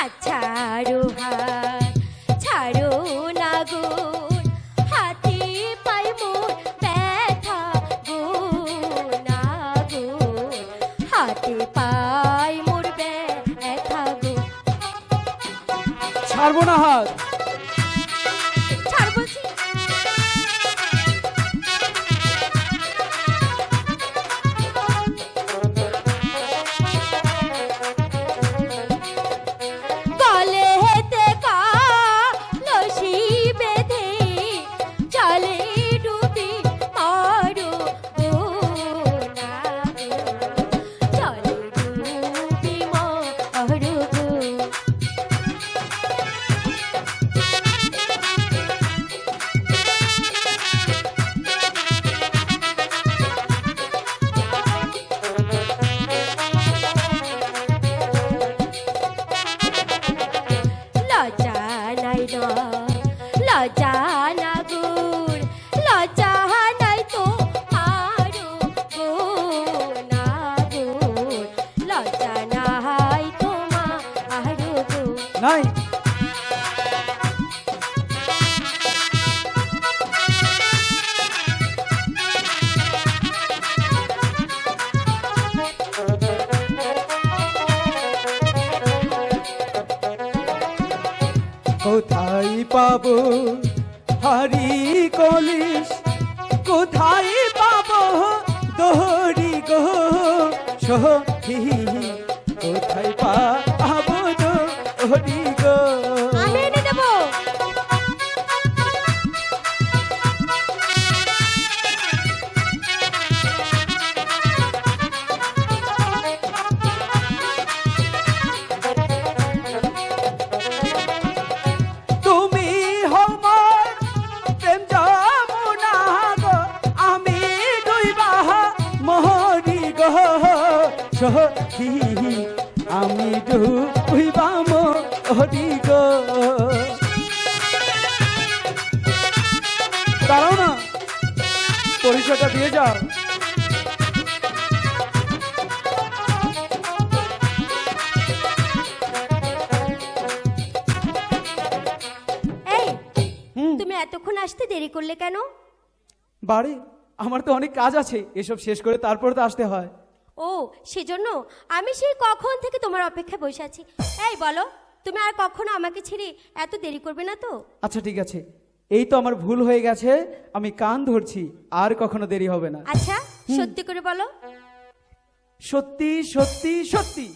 ছাড়ো হাত, ছাড়ো না পাই মোর ব্যথা গুণ না হাতে পাই মোর ব্যথা গুণ। ছাড়বো না হাত। লজ্জা না গুণ লজ্জা নাই তো আরও না গুণ লজ্জা নাই তোমা আরও নাই? কোথায় পাব? হরি কলিস কোথায় পাব? দোহরি গো সহি কোথায় পাব? দোহরি গো। সখী আমি ডুইবা মহরি গো। দাঁড়াও না পরিচয়টা দিয়ে যাও। এতক্ষণ আসতে দেরি করলে কেন? বাড়ি আমার তো অনেক কাজ আছে এসব শেষ করে তারপর তো আসতে হয়। ও সেজন্য আমি সেই কখন থেকে তোমার অপেক্ষায় বসে আছি। এই বলো তুমি আর কখনো আমাকে ছেড়ে এত দেরি করবে না তো? আচ্ছা ঠিক আছে। এই তো আমার ভুল হয়ে গেছে আমি কান ধরছি আর কখনো দেরি হবে না। আচ্ছা সত্যি করে বলো। সত্যি সত্যি সত্যি।